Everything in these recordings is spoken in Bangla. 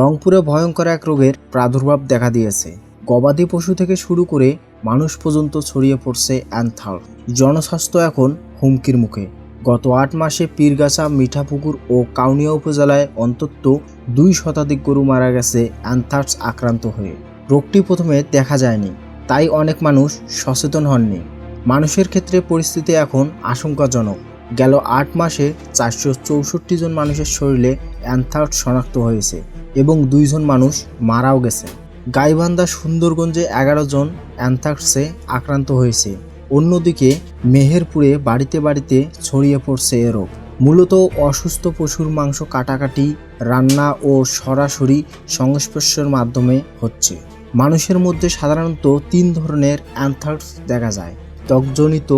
রংপুরে ভয়ঙ্কর এক রোগের প্রাদুর্ভাব দেখা দিয়েছে। গবাদি পশু থেকে শুরু করে মানুষ পর্যন্ত ছড়িয়ে পড়ছে অ্যানথার জনস্বাস্থ্য এখন হুমকির মুখে। গত আট মাসে পীরগাছা, মিঠাপুকুর ও কাউনিয়া উপজেলায় অন্তত দুই শতাধিক গরু মারা গেছে অ্যানথার্স আক্রান্ত হয়ে। রোগটি প্রথমে দেখা যায়নি, তাই অনেক মানুষ সচেতন হননি। মানুষের ক্ষেত্রে পরিস্থিতি এখন আশঙ্কাজনক। গেল আট মাসে চারশো চৌষট্টি জন মানুষের শরীরে অ্যানথার্স শনাক্ত হয়েছে। এবং দুইজন মানুষ মারাও গেছে। গাইবান্ধা সুন্দরগঞ্জে এগারো জন অ্যানথাক্সে আক্রান্ত হয়েছে। অন্যদিকে মেহেরপুরে বাড়িতে বাড়িতে ছড়িয়ে পড়ছে এ রোগ। মূলত অসুস্থ পশুর মাংস কাটাকাটি, রান্না ও সরাসরি সংস্পর্শের মাধ্যমে হচ্ছে। মানুষের মধ্যে সাধারণত তিন ধরনের অ্যানথাক্স দেখা যায়। ত্বকজনিত,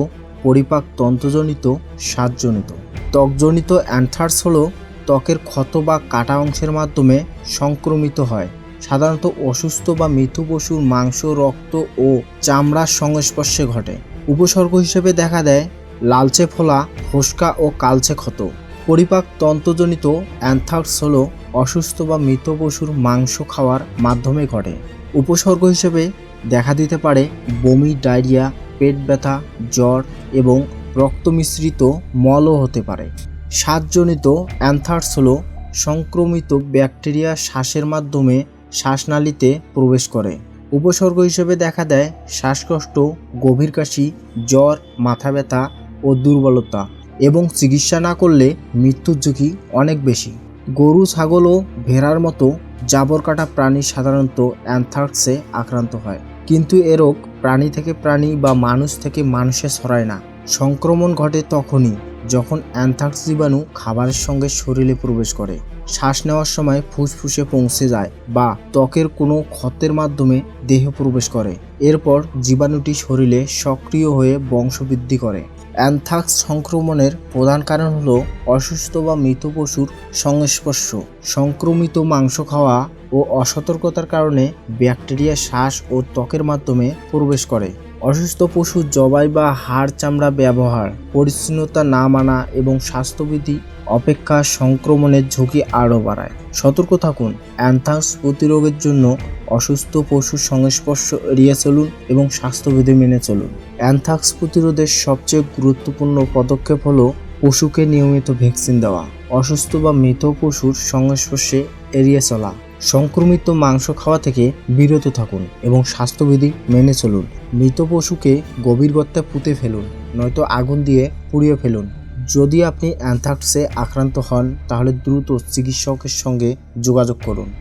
পরিপাক তন্ত্রজনিত শ্বাসজনিত ত্বকজনিত অ্যানথার্স হলো ত্বকের ক্ষত বা কাটা অংশের মাধ্যমে সংক্রমিত হয়। সাধারণত অসুস্থ বা মৃত পশুর মাংস, রক্ত ও চামড়ার সংস্পর্শে ঘটে। উপসর্গ হিসেবে দেখা দেয় লালচে ফোলা, ফোসকা ও কালচে ক্ষত। পরিপাক তন্ত্রজনিত অ্যানথাক্স হল অসুস্থ বা মৃত পশুর মাংস খাওয়ার মাধ্যমে ঘটে। উপসর্গ হিসেবে দেখা দিতে পারে বমি, ডায়রিয়া, পেট ব্যথা, জ্বর এবং রক্ত মিশ্রিত মলও হতে পারে। শ্বাসজনিত অ্যানথার্স হল সংক্রমিত ব্যাকটেরিয়া শ্বাসের মাধ্যমে শ্বাসনালীতে প্রবেশ করে। উপসর্গ হিসেবে দেখা দেয় শ্বাসকষ্ট, গভীর কাশি, জ্বর, মাথা ব্যথা ও দুর্বলতা এবং চিকিৎসা না করলে মৃত্যুর ঝুঁকি অনেক বেশি। গরু, ছাগল ও ভেড়ার মতো জাবর কাটা প্রাণী সাধারণত অ্যানথাক্সে আক্রান্ত হয়। কিন্তু এ রোগ প্রাণী থেকে প্রাণী বা মানুষ থেকে মানুষে ছড়ায় না। সংক্রমণ ঘটে তখনই যখন অ্যানথাক্স জীবাণু খাবারের সঙ্গে শরীরে প্রবেশ করে, শ্বাস নেওয়ার সময় ফুসফুসে পৌঁছে যায় বা ত্বকের কোনো ক্ষতের মাধ্যমে দেহে প্রবেশ করে। এরপর জীবাণুটি শরীরে সক্রিয় হয়ে বংশবৃদ্ধি করে। অ্যানথাক্স সংক্রমণের প্রধান কারণ হল অসুস্থ বা মৃত পশুর সংস্পর্শ। সংক্রমিত মাংস খাওয়া ও অসতর্কতার কারণে ব্যাকটেরিয়া, শ্বাস ও ত্বকের মাধ্যমে প্রবেশ করে। অসুস্থ পশু জবাই বা হাড় চামড়া ব্যবহার, পরিচ্ছন্নতা না মানা এবং স্বাস্থ্যবিধি অপেক্ষা সংক্রমণের ঝুঁকি আরও বাড়ায়। সতর্ক থাকুন অ্যানথাক্স প্রতিরোধের জন্য অসুস্থ পশুর সংস্পর্শ এড়িয়ে চলুন এবং স্বাস্থ্যবিধি মেনে চলুন। অ্যানথাক্স প্রতিরোধের সবচেয়ে গুরুত্বপূর্ণ পদক্ষেপ হলো পশুকে নিয়মিত ভ্যাকসিন দেওয়া। অসুস্থ বা মৃত পশুর সংস্পর্শে এড়িয়ে চলা। সংক্রমিত মাংস খাওয়া থেকে বিরত থাকুন এবং স্বাস্থ্যবিধি মেনে চলুন। মৃত পশুকে গভীর গর্তে পুঁতে ফেলুন, নয়তো আগুন দিয়ে পুড়িয়ে ফেলুন। যদি আপনি অ্যান্থাক্সে আক্রান্ত হন, তাহলে দ্রুত চিকিৎসকের সঙ্গে যোগাযোগ করুন।